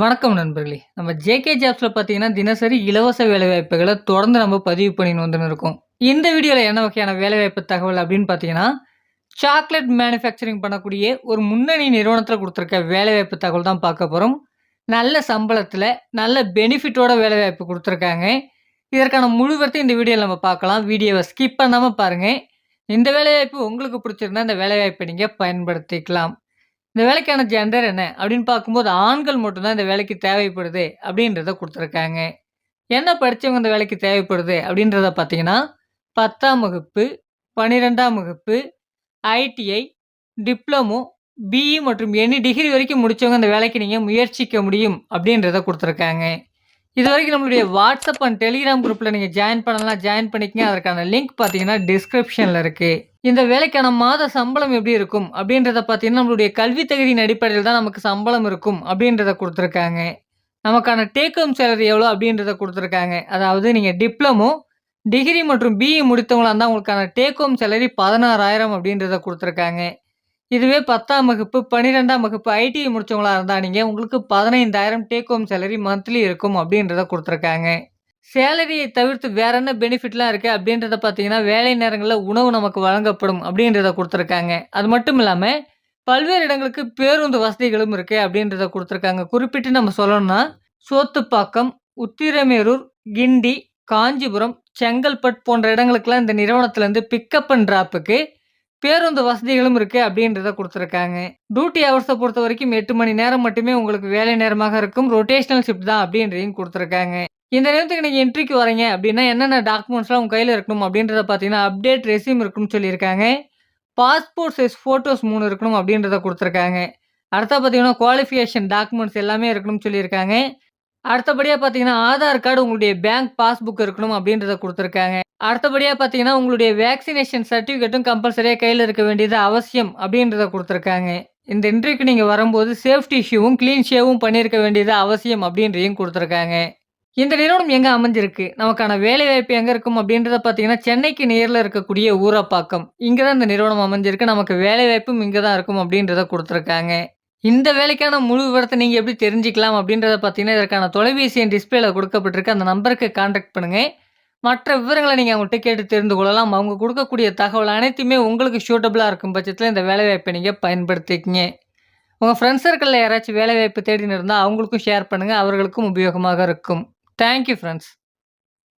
வணக்கம் நண்பர்களே! நம்ம ஜேகே ஜாப்ஸில் பார்த்தீங்கன்னா, தினசரி இலவச வேலைவாய்ப்புகளை தொடர்ந்து நம்ம பதிவு பண்ணின்னு வந்துன்னு இருக்கோம். இந்த வீடியோவில் என்ன வகையான வேலைவாய்ப்பு தகவல் அப்படின்னு பார்த்தீங்கன்னா, சாக்லேட் மேனுஃபேக்சரிங் பண்ணக்கூடிய ஒரு முன்னணி நிறுவனத்தில் கொடுத்துருக்க வேலைவாய்ப்பு தகவல் தான் பார்க்க போகிறோம் நல்ல சம்பளத்தில் நல்ல பெனிஃபிட்டோட வேலைவாய்ப்பு கொடுத்துருக்காங்க இதற்கான முழு இந்த வீடியோவில் நம்ம பார்க்கலாம். வீடியோவை ஸ்கிப் பண்ணாமல் பாருங்கள் இந்த வேலைவாய்ப்பு உங்களுக்கு பிடிச்சிருந்தா, இந்த வேலைவாய்ப்பை நீங்கள் பயன்படுத்திக்கலாம். இந்த வேலைக்கான ஜெண்டர் என்ன? அப்படின்னு பார்க்கும்போது, ஆண்கள் மட்டும்தான் இந்த வேலைக்கு தேவைப்படுது அப்படின்றத கொடுத்துருக்காங்க என்ன படித்தவங்க இந்த வேலைக்கு தேவைப்படுது அப்படின்றத பார்த்தீங்கன்னா, 10ஆம் வகுப்பு, 12ஆம் வகுப்பு, ஐடிஐ, டிப்ளமோ, பிஇ மற்றும் எனி டிகிரி வரைக்கும் முடித்தவங்க இந்த வேலைக்கு நீங்கள் முயற்சிக்க முடியும் அப்படின்றத குடுத்துருக்காங்க. இதுவரைக்கும் நம்மளுடைய வாட்ஸ்அப் அண்ட் டெலிகிராம் குரூப்பில் நீங்கள் ஜாயின் பண்ணலாம் ஜாயின் பண்ணிக்கங்க. அதற்கான லிங்க் பார்த்தீங்கன்னா, டிஸ்கிரிப்ஷனில் இருக்குது இந்த வேலைக்கான மாத சம்பளம் எப்படி இருக்கும்? அப்படின்றத பார்த்தீங்கன்னா, நம்மளுடைய கல்வி தகுதியின் அடிப்படையில் தான் நமக்கு சம்பளம் இருக்கும் அப்படின்றத கொடுத்துருக்காங்க. நமக்கான டேக் ஹோம் சேலரி எவ்வளோ அப்படின்றத கொடுத்துருக்காங்க. அதாவது நீங்கள் டிப்ளமோ, டிகிரி மற்றும் பிஇ முடித்தவங்களா இருந்தால் உங்களுக்கான டேக் ஹோம் சேலரி 16,000 அப்படின்றத கொடுத்துருக்காங்க. இதுவே 10ஆம் வகுப்பு, 12ஆம் வகுப்பு, ஐடிஐ முடித்தவங்களாக இருந்தா நீங்கள் உங்களுக்கு 15,000 டேக் ஹோம் சேலரி மந்த்லி இருக்கும் அப்படின்றத கொடுத்துருக்காங்க. சேலரியை தவிர்த்து வேற என்ன பெனிஃபிட்லாம் இருக்குது அப்படின்றத பார்த்தீங்கன்னா, வேலை நேரங்களில் உணவு நமக்கு வழங்கப்படும் அப்படின்றத கொடுத்துருக்காங்க. அது மட்டும் இல்லாமல் பல்வேறு இடங்களுக்கு பேருந்து வசதிகளும் இருக்குது அப்படின்றத கொடுத்துருக்காங்க. குறிப்பிட்டு நம்ம சொல்லணும்னா, சோத்துப்பாக்கம், உத்திரமேரூர், கிண்டி, காஞ்சிபுரம், செங்கல்பட் போன்ற இடங்களுக்கெல்லாம் இந்த நிறுவனத்திலேருந்து பிக்கப் அண்ட் ட்ராப்புக்கு பேருந்து வசதிகளும் இருக்குது அப்படின்றத கொடுத்துருக்காங்க. டியூட்டி ஹவர்ஸ பொறுத்தவரைக்கும் 8 மணி நேரம் மட்டுமே உங்களுக்கு வேலை நேரமாக இருக்கும். ரொட்டேஷனல் ஷிஃப்ட் தான் அப்படின்றதையும் கொடுத்துருக்காங்க. இந்த நேரத்துக்கு நீங்கள் என்ட்ரிக்கு வரீங்க அப்படின்னா, என்னென்ன டாக்குமெண்ட்ஸ்லாம் உங்கள் கையில் இருக்கணும் அப்படின்றத பார்த்தீங்கன்னா, அப்டேட் ரெசியூம் இருக்கணும்னு சொல்லியிருக்காங்க. பாஸ்போர்ட் சைஸ் ஃபோட்டோஸ் மூணு இருக்கணும் அப்படின்றத கொடுத்துருக்காங்க அடுத்த பார்த்தீங்கன்னா, குவாலிஃபிகேஷன் டாக்குமெண்ட்ஸ் எல்லாமே இருக்கணும்னு சொல்லியிருக்காங்க. அடுத்தபடியாக பார்த்தீங்கன்னா, ஆதார் கார்டு, உங்களுடைய பேங்க் பாஸ்புக் இருக்கணும் அப்படின்றத கொடுத்துருக்காங்க அடுத்தபடியாக பார்த்தீங்கன்னா, உங்களுடைய வேக்சினேஷன் சர்டிஃபிகேட்டும் கம்பல்சரியாக கையில் இருக்க வேண்டியது அவசியம் அப்படின்றத கொடுத்துருக்காங்க இந்த இன்டர்வியூக்கு நீங்கள் வரும்போது சேஃப்டி ஷூவும், க்ளீன் ஷேவும் பண்ணியிருக்க வேண்டியது அவசியம் அப்படின்றதையும் கொடுத்துருக்காங்க இந்த நிறுவனம் எங்கே அமைஞ்சிருக்கு? நமக்கான வேலைவாய்ப்பு எங்கே இருக்கும் அப்படின்றத பார்த்தீங்கன்னா, சென்னைக்கு நேரில் இருக்கக்கூடிய ஊரப்பாக்கம். இங்கே தான் இந்த நிறுவனம் அமைஞ்சிருக்கு. நமக்கு வேலைவாய்ப்பும் இங்கே தான் இருக்கும் அப்படின்றத கொடுத்துருக்காங்க இந்த வேலைக்கான முழு விவரத்தை நீங்கள் எப்படி தெரிஞ்சுக்கலாம் அப்படின்றத பார்த்தீங்கன்னா, இதற்கான தொலைபேசி என் டிஸ்பிளேல குடுக்கப்பட்டிருக்கு. அந்த நம்பருக்கு கான்டாக்ட் பண்ணுங்கள் மற்ற விவரங்களை நீங்கள் அவங்கள்ட்ட கேட்டு தெரிந்து கொள்ளலாம். அவங்க கொடுக்கக்கூடிய தகவல் அனைத்துமே உங்களுக்கு சூட்டபிளா இருக்கும் பட்சத்தில் இந்த வேலைவாய்ப்பை நீங்கள் பயன்படுத்திக்கிங்க உங்கள் ஃப்ரெண்ட்ஸ் சர்க்கிளில் யாராச்சும் வேலைவாய்ப்பு தேடின்னு இருந்தால் அவங்களுக்கும் ஷேர் பண்ணுங்கள் அவர்களுக்கும் உபயோகமாக இருக்கும். Thank you, friends.